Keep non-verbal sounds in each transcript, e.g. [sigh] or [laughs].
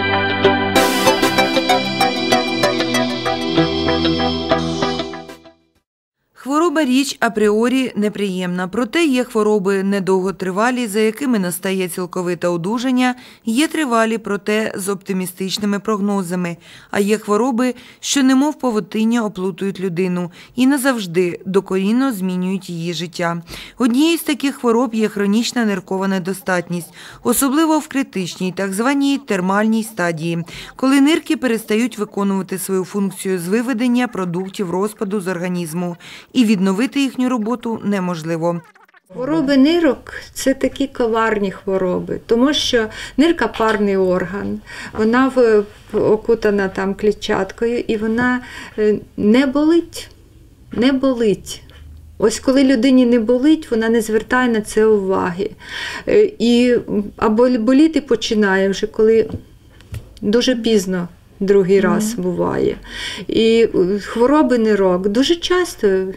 Bye. Хвороба річ апріорі неприємна, проте є хвороби недовготривалі, за якими настає цілковите одужання, є тривалі, проте з оптимістичними прогнозами, а є хвороби, що немов павутиння оплутують людину і назавжди докорінно змінюють її життя. Однією з таких хвороб є хронічна ниркова недостатність, особливо в критичній, так званій термальній стадії, коли нирки перестають виконувати свою функцію з виведення продуктів розпаду з організму, і відновити їхню роботу неможливо. Хвороби нирок це такі коварні хвороби, тому що нирка парний орган, вона окутана там клітчаткою і вона е, не болить. Не болить. Ось коли людині не болить, вона не звертає на це уваги. Е, І або боліти починає вже коли дуже пізно. Другий раз буває. І е, хвороби нирок дуже часто м,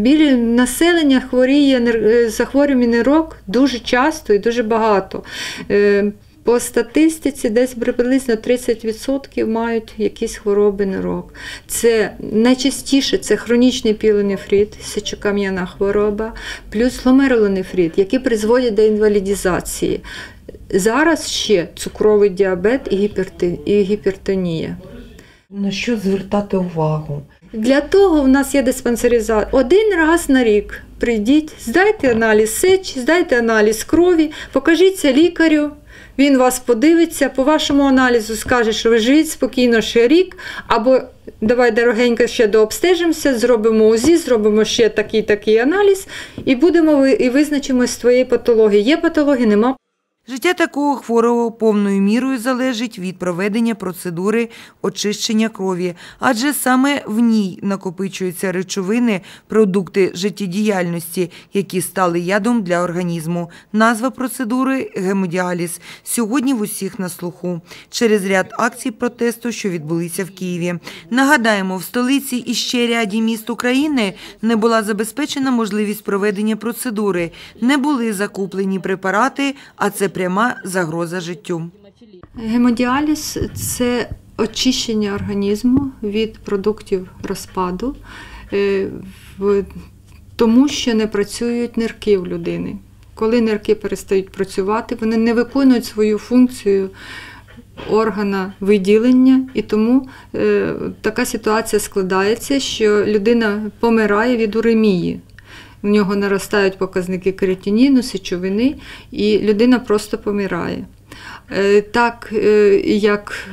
біля населення хворіє е, захворювання нирок дуже часто і дуже багато. Е, По статистиці десь приблизно 30% мають якісь хвороби нирок. Це найчастіше це хронічний пілонефрит, сечокам'яна хвороба, плюс гломерулонефрит, які призводять до інвалідізації. Зараз ще цукровий діабет і гіпертонія. На що звертати увагу? Для того в нас є диспансеризація. Один раз на рік прийдіть, здайте аналіз сечі, здайте аналіз крові, покажіться лікарю. Він вас подивиться, по вашому аналізу скаже, що ви живіть спокійно ще рік, або давай, дорогенько, ще дообстежимося, зробимо УЗІ, зробимо ще такий такий аналіз, і будемо і визначимо з твоєї патології. Є патології, нема Життя такого хворого повною мірою залежить від проведення процедури очищення крові, адже саме в ній накопичуються речовини, продукти життєдіяльності, які стали ядом для організму. Назва процедури гемодіаліз сьогодні в усіх на слуху через ряд акцій протесту, що відбулися в Києві. Нагадаємо, в столиці і ще ряді міст України не була забезпечена можливість проведення процедури, не були закуплені препарати, а це пряма загроза життю. Гемодіаліз це очищення організму від продуктів розпаду, е, тому що не працюють нирки в людини. Коли нирки перестають працювати, вони не виконують свою функцію органа виділення, і тому е, така ситуація складається, що людина помирає від уремії. В нього наростають показники креатиніну, сечовини, і людина просто помирає. Е, Так е, як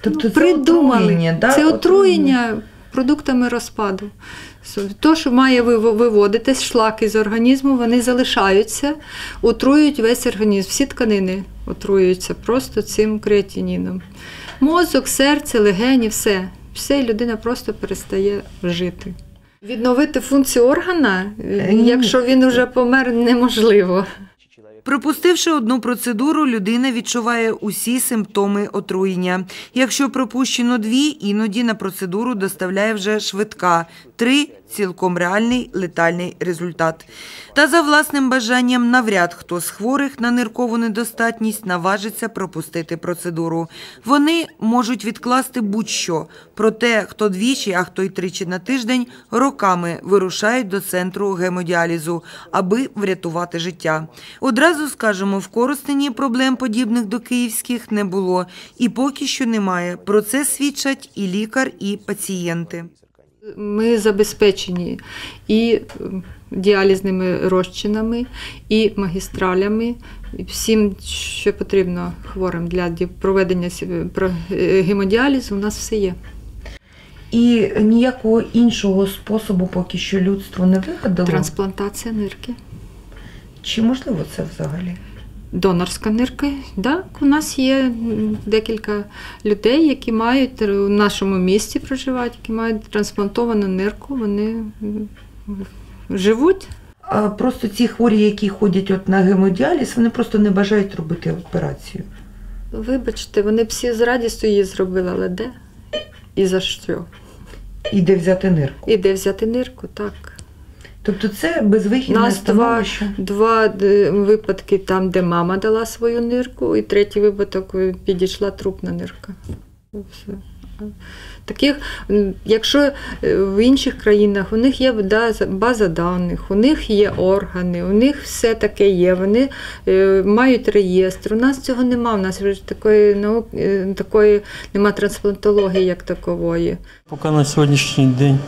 Тобто придумали, це отруєння продуктами розпаду. То, що має виво- виводитись шлаки з організму, вони залишаються, отруюють весь організм. Всі тканини отруюються просто цим креатиніном. Мозок, серце, легені, все. Все, і людина просто перестає жити. Відновити функцію органа, е, якщо він вже помер, неможливо. Пропустивши одну процедуру, людина відчуває усі симптоми отруєння. Якщо пропущено дві, іноді на процедуру доставляє вже швидка. Три цілком реальний летальний результат. Та за власним бажанням навряд хто з хворих на ниркову недостатність наважиться пропустити процедуру. Вони можуть відкласти будь-що. Проте, хто двічі, а хто й тричі на тиждень, роками вирушають до центру гемодіалізу, аби врятувати життя. Одразу скажемо, в Коростені проблем подібних до київських не було і поки що немає. Про це свідчать і лікар, і пацієнти. Ми забезпечені і діалізними розчинами, і магістралями, і всім, що потрібно хворим для проведення гемодіалізу, у нас все є. І ніякого іншого способу поки що людство не вигадало. Трансплантація нирки. Чи можливо це взагалі? Донорська нирка. Так, у нас є декілька людей, які мають в нашому місті проживають, які мають трансплантовану нирку, вони живуть. А просто ці хворі, які ходять от на гемодіаліз, вони просто не бажають робити операцію. Вибачте, вони б всі з радістю її зробили, але де? І за що? І де взяти нирку. І де взяти нирку, так. Тобто це безвихідне Нас два, становище. два е, випадки там, де мама дала свою нирку, і третій випадок е, підійшла трупна нирка. Все. Таких, якщо е, в інших країнах у них є база даних, у них є органи, у них все таке є, вони мають реєстр. У нас цього нема, у нас вже такої науки, такої нема трансплантології як такової. Поки на сьогоднішній день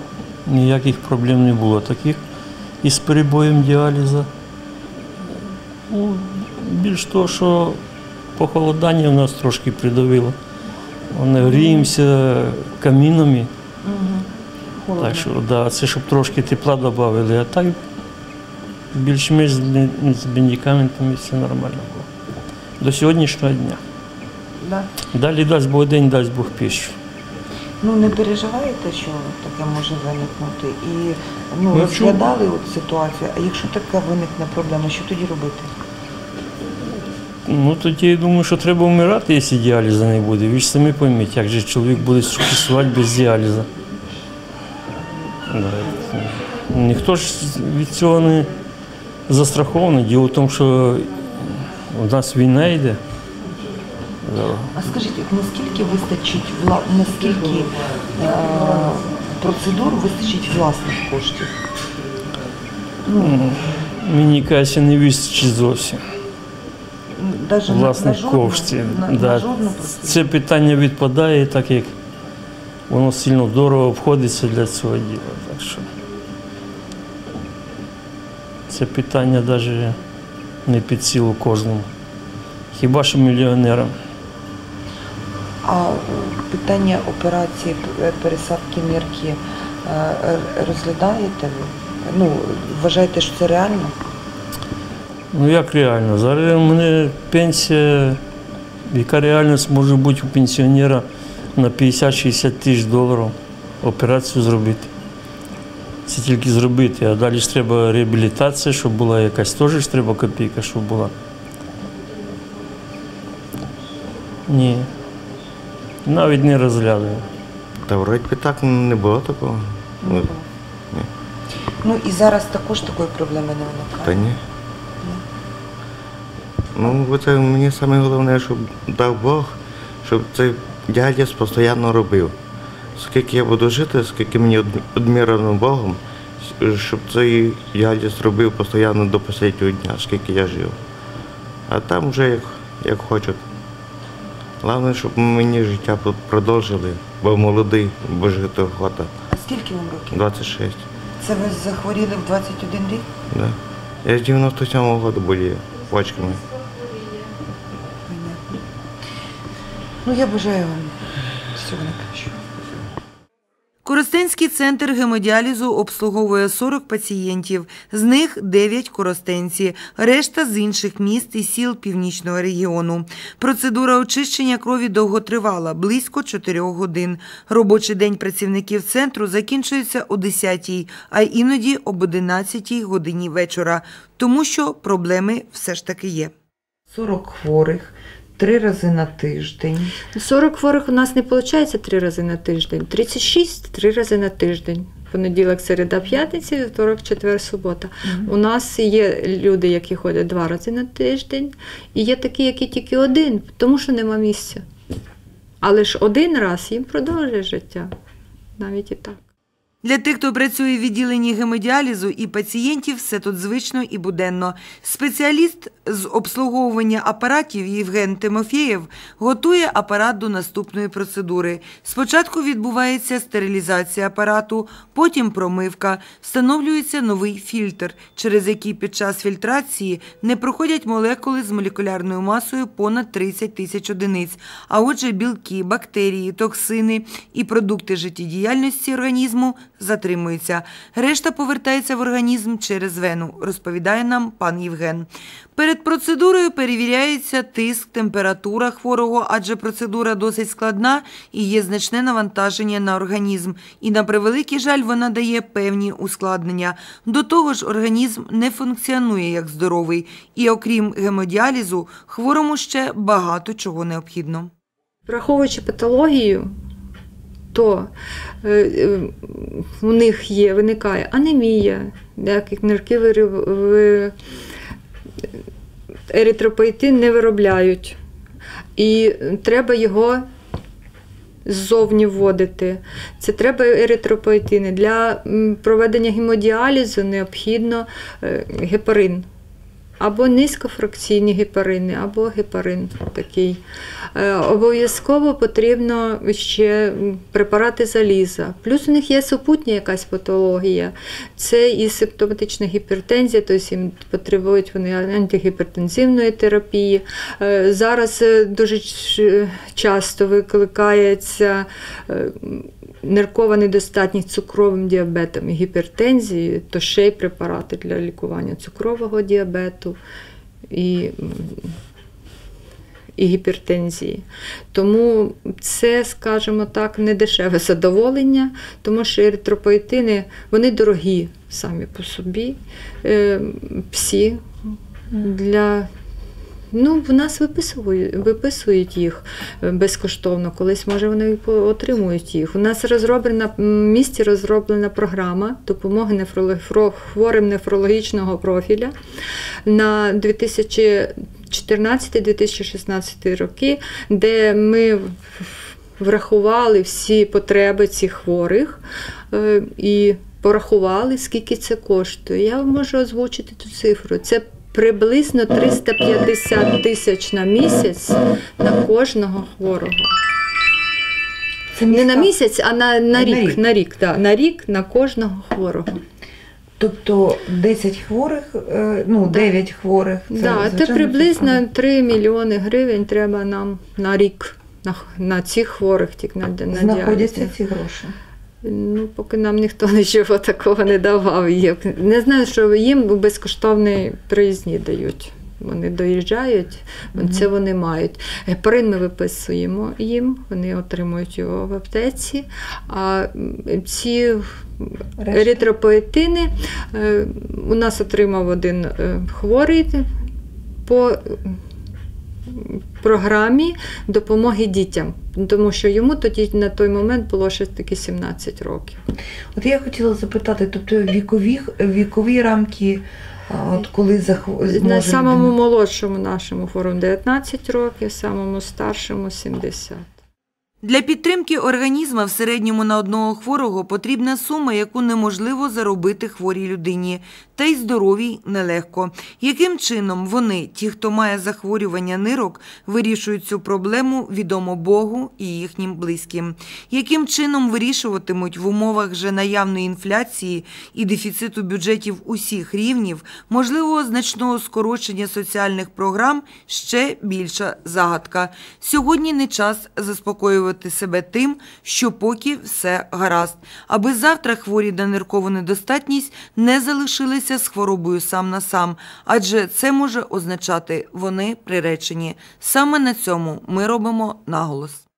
ніяких проблем не було таких із перебоєм діалізу. Ну, більш того, що похолодання в нас трошки придавило. Ми гріємося камінами, так що да, це щоб трошки тепла додали, а так більш-менш з медикаментами все нормально було. До сьогоднішнього дня. Да. Далі дасть Бог день, дасть Бог піщу. Ну не переживаєте, що таке може виникнути? І ну, Ну, розглядали от ситуацію. А якщо така виникне проблема, що тоді робити? Ну тоді я думаю, що треба вмирати, якщо діалізу не буде. Ви ж самі пойміть, як же чоловік буде существувати без діалізу. Да. Ніхто ж від цього не застрахований. Діло в тому, що у нас війна йде. А скажіть, наскільки вистачить вла... наскільки е... процедур вистачить власних коштів? Ну, Мені кажеться, не вистачить зовсім даже власних на коштів. На, Да. на? Це питання відпадає, так як воно сильно дорого обходиться для цього діла. Так що це питання навіть не під силу кожному. Хіба що мільйонерам. А е, питання операції пересадки нирки е, розглядаєте ви? Ну, вважаєте, що це реально? Ну як реально? Зараз у мене пенсія, яка реальність може бути у пенсіонера на 50-60 тисяч доларів операцію зробити. Це тільки зробити, а далі ж треба реабілітація, щоб була якась теж треба копійка, щоб була. Ні. Навіть не розглядаю. Та вроді би так не було такого. Ну, Ну і зараз також такої проблеми не виникає. Та ні. Ну, бо це мені саме головне, щоб дав Бог, щоб цей діаліз постійно робив. Скільки я буду жити, скільки мені од- одмірено Богом, щоб цей діаліз робив постійно до останнього дня, скільки я жив. А там вже як, як хочуть. Головне, щоб мені життя продовжили, бо молодий, бо жити охота. А скільки вам років? 26. Це ви захворіли в 21 рік? Да. Я з 97-го року болію. Понятно. Ну, я бажаю вам всього найкращого. Коростенський центр гемодіалізу обслуговує 40 пацієнтів, з них 9 коростенці, решта з інших міст і сіл північного регіону. Процедура очищення крові довготривала, близько 4 годин. Робочий день працівників центру закінчується о 10-й, а іноді об 11-й годині вечора, тому що проблеми все ж таки є. 40 хворих, три рази на тиждень. 40 хворих у нас не виходить три рази на тиждень, 36 три рази на тиждень. Понеділок, середа, п'ятниця, вівторок, четвер, субота. У нас є люди, які ходять два рази на тиждень, і є такі, які тільки один, тому що нема місця. Але ж один раз їм продовжує життя. Навіть і так. Для тих, хто працює в відділенні гемодіалізу і пацієнтів, все тут звично і буденно. Спеціаліст з обслуговування апаратів Євген Тимофєєв готує апарат до наступної процедури. Спочатку відбувається стерилізація апарату, потім промивка, встановлюється новий фільтр, через який під час фільтрації не проходять молекули з молекулярною масою понад 30 тисяч одиниць, а отже білки, бактерії, токсини і продукти життєдіяльності організму затримуються. Решта повертається в організм через вену, розповідає нам пан Євген. Перед процедурою перевіряється тиск, температура хворого, адже процедура досить складна і є значне навантаження на організм. І на превеликий жаль, вона дає певні ускладнення. До того ж, організм не функціонує як здоровий, і окрім гемодіалізу, хворому ще багато чого необхідно. Враховуючи патологію, то е, е, у них є, виникає анемія, деяких нирків ви- еритропоетин не виробляють. І треба його ззовні вводити. Це треба еритропоетини. Для проведення гемодіалізу необхідно е, гепарин. Або низькофракційні гепарини, або гепарин такий. Е, Обов'язково потрібно ще препарати заліза. Плюс у них є супутня якась патологія. Це і симптоматична гіпертензія, тобто їм потребують вони антигіпертензивної терапії. Е, Зараз е, дуже часто викликається ниркова недостатність цукровим діабетом і гіпертензією, то ще й препарати для лікування цукрового діабету і, і гіпертензії. Тому це, скажімо так, не дешеве задоволення, тому що еритропоетини вони дорогі самі по собі, е, всі для Ну, в нас виписують, виписують їх е, безкоштовно. Колись, може, вони отримують їх. У нас розроблена в місті розроблена програма допомоги нефролог, хворим нефрологічного профіля на 2014-2016 роки, де ми врахували всі потреби цих хворих е, і порахували, скільки це коштує. Я можу озвучити ту цифру. Це приблизно 350 тисяч на місяць на кожного хворого. Це Не на місяць, а на, на На рік. рік. На рік, да, на рік на кожного хворого. Тобто 10 хворих, е, ну 9 хворих. Це, да, це звичайно, приблизно 3 мільйони гривень треба нам на рік. На, х- на цих хворих тільки на, на знаходяться діалізі. ці гроші. Ну, поки нам ніхто [laughs] нічого такого не давав. Як- Не знаю, що їм безкоштовні проїзні дають. Вони доїжджають, це вони мають. Гепарин ми виписуємо їм, вони отримують його в аптеці. А ці еритропоетини е, у нас отримав один е, хворий по програмі допомоги дітям, тому що йому тоді на той момент було ще таки 17 років. От я хотіла запитати, тобто вікові, вікові рамки, а, от коли захв... На самому молодшому нашому форуму 19 років, самому старшому 70. Для підтримки організму в середньому на одного хворого потрібна сума, яку неможливо заробити хворій людині, та й здоровій нелегко. Яким чином вони, ті, хто має захворювання нирок, вирішують цю проблему, відомо Богу і їхнім близьким? Яким чином вирішуватимуть в умовах вже наявної інфляції і дефіциту бюджетів усіх рівнів, можливо, значного скорочення соціальних програм ще більша загадка. Сьогодні не час заспокоювати себе тим, що поки все гаразд, аби завтра хворі на ниркову недостатність не залишилися з хворобою сам на сам, адже це може означати вони приречені. Саме на цьому ми робимо наголос.